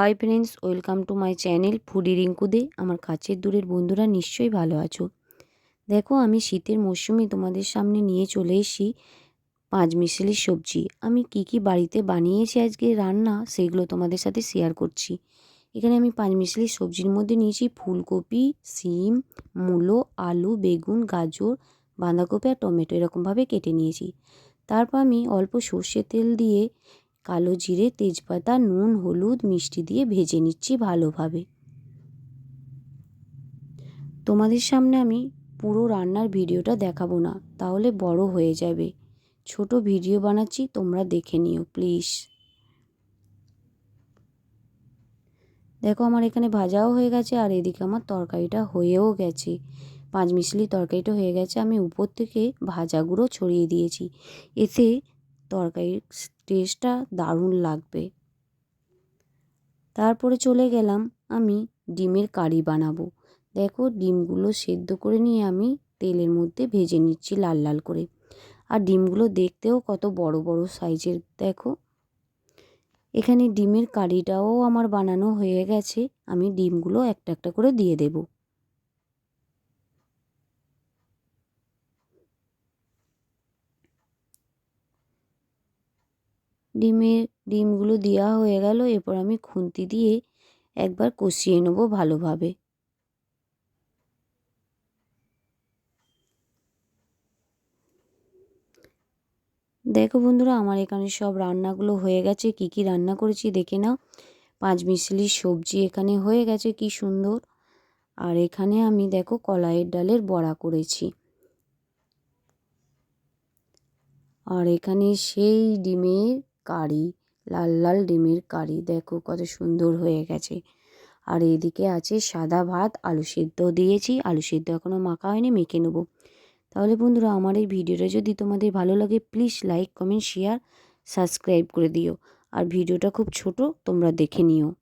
Hi friends welcome to my channel foodie রিঙ্কুদে আমার কাছের দূরের বন্ধুরা নিশ্চয়ই ভালো আছো। দেখো, আমি শীতের মরশুমে তোমাদের সামনে নিয়ে চলে এসেছি পাঁচ মিশালির সবজি। আমি কি কি বাড়িতে বানিয়েছি আজকে রান্না, সেগুলো তোমাদের সাথে শেয়ার করছি। এখানে আমি পাঁচ মিশালির সবজির মধ্যে নিয়েছি ফুলকপি, সিম, মূলো, আলু, বেগুন, গাজর, বাঁধাকপি আর টমেটো, এরকমভাবে কেটে নিয়েছি। তারপর আমি অল্প সর্ষের তেল দিয়ে কালো জিরে, তেজপাতা, নুন, হলুদ, মিষ্টি দিয়ে ভেজে নিচ্ছি ভালোভাবে। তোমাদের সামনে আমি পুরো রান্নার ভিডিওটা দেখাবো না, তাহলে বড় হয়ে যাবে। ছোট ভিডিও বানাচ্ছি, তোমরা দেখে নিও, প্লিজ। দেখো, আমার এখানে ভাজাও হয়ে গেছে, আর এদিকে আমার তরকারিটা হয়েও গেছে। পাঁচ মিশলি তরকারিটা হয়ে গেছে, আমি উপর থেকে ভাজাগুলো ছড়িয়ে দিয়েছি। এতে তরকারির টেস্টটা দারুণ লাগবে। তারপরে চলে গেলাম আমি ডিমের কারি বানাবো। দেখো ডিমগুলো সেদ্ধ করে নিয়ে আমি তেলের মধ্যে ভেজে নিচ্ছি লাল লাল করে। আর ডিমগুলো দেখতেও কত বড় বড় সাইজের, দেখো। এখানে ডিমের কারিটাও আমার বানানো হয়ে গেছে, আমি ডিমগুলো একটা একটা করে দিয়ে দেবো। ডিমের ডিমগুলো দেওয়া হয়ে গেল। এরপর আমি খুন্তি দিয়ে একবার কষিয়ে নেব ভালোভাবে। দেখো বন্ধুরা, আমার এখানে সব রান্নাগুলো হয়ে গেছে। কি কি রান্না করেছি দেখে নাও। পাঁচ মিশলির সবজি এখানে হয়ে গেছে, কি সুন্দর। আর এখানে আমি দেখো কলাইয়ের ডালের বড়া করেছি। আর এখানে সেই ডিমের কারি, লাল লাল ডিমের কারি। দেখো কত সুন্দর হয়ে গেছে। আর এদিকে আছে সাদা ভাত, আলু সিদ্ধ দিয়েছি। আলু সিদ্ধ এখনও মাখা হয়নি, মেখে নেব। তাহলে বন্ধুরা, আমার এই ভিডিওটা যদি তোমাদের ভালো লাগে please like comment share subscribe করে দিও। আর ভিডিওটা খুব ছোট, তোমরা দেখে নিও।